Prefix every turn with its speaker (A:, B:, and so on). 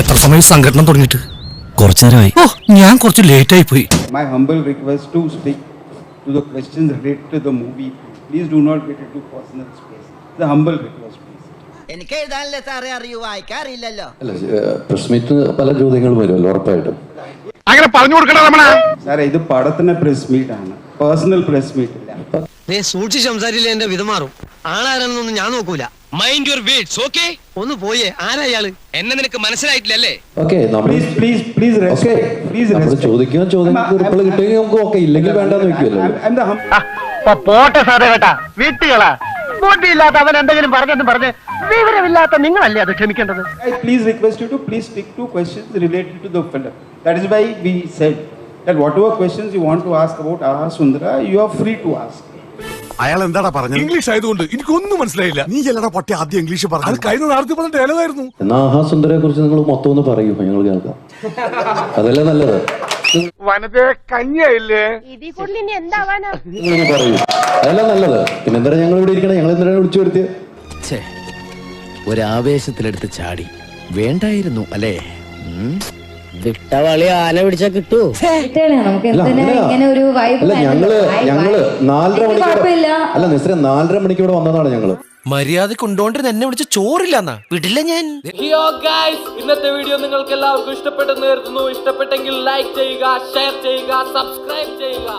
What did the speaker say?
A: എത്ര സമയം സംഘടന തുടങ്ങിയിട്ട്?
B: കുറച്ചു നേരമായി
A: ഓ ഞാൻ കുറച്ച് ലേറ്റ് ആയി പോയി.
C: My humble request to stick to the questions related to the movie. Please do not get into personal space. The humble request, please.
D: എനിക്ക് എഴുതാനല്ലേ സാറേ അറിയൂ? വായിക്കാറില്ലല്ലോ.
E: അല്ല പ്രസ് മീറ്റ് പല ചോദ്യങ്ങൾ വരുമല്ലോ ഉറപ്പായിട്ടും.
A: അങ്ങനെ പറഞ്ഞു കൊടുക്കണം നമ്മളെ
C: സാറേ ഇത് പടത്തിന് പ്രസ് മീറ്റ് ആണ്. പേഴ്സണൽ പ്രസ് മീറ്റ് ഇല്ല.
F: സൂക്ഷിച്ച് സംസാരിച്ചില്ല എന്റെ വിധമാറും ആളാരെന്നൊന്നും ഞാൻ നോക്കൂല.
G: മൈൻഡ് യുവർ വേർഡ്സ് ഓക്കെ
F: ഒന്ന് പോയേ ആരാ ഇയാൾ
G: എന്നെ നിനക്ക് മനസ്സിലായിട്ടില്ലല്ലേ
E: okay
C: Please, please, please
E: okay.
C: Please
E: നമ്മൾ. ചോദിക്കുന്ന ചോദ്യങ്ങൾക്ക് റിപ്ലൈ കിട്ടുമെങ്കിൽ നമുക്ക് ഓക്കെ ഇല്ലെങ്കിൽ വേണ്ടെന്ന് വെക്കുമല്ലോ
H: പോട്ടെ സാറേ കേട്ടാ വീട്ടുകളാ ബോട്ടിയില്ലാത്ത അവൻ എന്തെങ്കിലും പറഞ്ഞെന്ന് പറഞ്ഞ് വിവരമില്ലാത്ത നിങ്ങളല്ലേ അത് ക്ഷമിക്കേണ്ടത്
C: I please request you to please stick to questions related to the film. That is why we said that whatever questions you want to ask about Aha Sundara, you are free to ask.
I: അയാൾ എന്താടാ പറഞ്ഞത്? English ആയതുകൊണ്ട് എനിക്കൊന്നും മനസ്സിലായില്ല. നീ ചെല്ലടാ പട്ടി ആദ്യം ഇംഗ്ലീഷ് പറഞ്ഞു അത് കഴിഞ്ഞ നാളത്തെ പറഞ്ഞ ഡയലോഗായിരുന്നു
E: എന്നാ ആ സുന്ദരെ കുറിച്ച് നിങ്ങൾ മൊത്തം ഒന്ന് പറയൂ. ഞങ്ങൾ കേൾക്കാം. അതല്ലേ നല്ലത്?
J: ഇതിൽ കൂടുതൽ ഇനി എന്താവാനാ?
E: നിങ്ങളൊന്ന് പറയൂ. അതല്ലേ നല്ലത്. പിന്നെ എന്തിനാ ഞങ്ങൾ ഇവിടെ ഇരിക്കണേ? ഞങ്ങൾ എന്തിനാണ് വിളിച്ചു വരുത്തിയത്
B: ഒരാവേശത്തിലെടുത്ത് ചാടി. വേണ്ടായിരുന്നു അല്ലേ?
F: വിട്ടവളി ആന പിടിച്ചാ കിട്ടൂ.
J: നമുക്ക്
E: അല്ല
J: എന്തിനാ
E: അങ്ങനെയാ.
J: ഇങ്ങനെ ഒരു വൈബ്
E: അല്ല ഞങ്ങൾ ഞങ്ങൾ നാലര മണിക്ക്
J: കുഴപ്പമില്ല.
E: അല്ല നാലര മണിക്ക് ഇവിടെ വന്നതാണ് ഞങ്ങൾ.
A: മര്യാദ കൊണ്ടോണ്ടിരുന്ന എന്നെ വിളിച്ച് ചോറില്ലെന്നാ. വിടില്ല ഞാൻ.
G: ഇന്നത്തെ വീഡിയോ നിങ്ങൾക്ക് എല്ലാവർക്കും ഇഷ്ടപ്പെട്ടെന്ന് കരുതുന്നു. ഇഷ്ടപ്പെട്ടെങ്കിൽ ലൈക്ക് ചെയ്യുക ഷെയർ ചെയ്യുക സബ്സ്ക്രൈബ് ചെയ്യുക.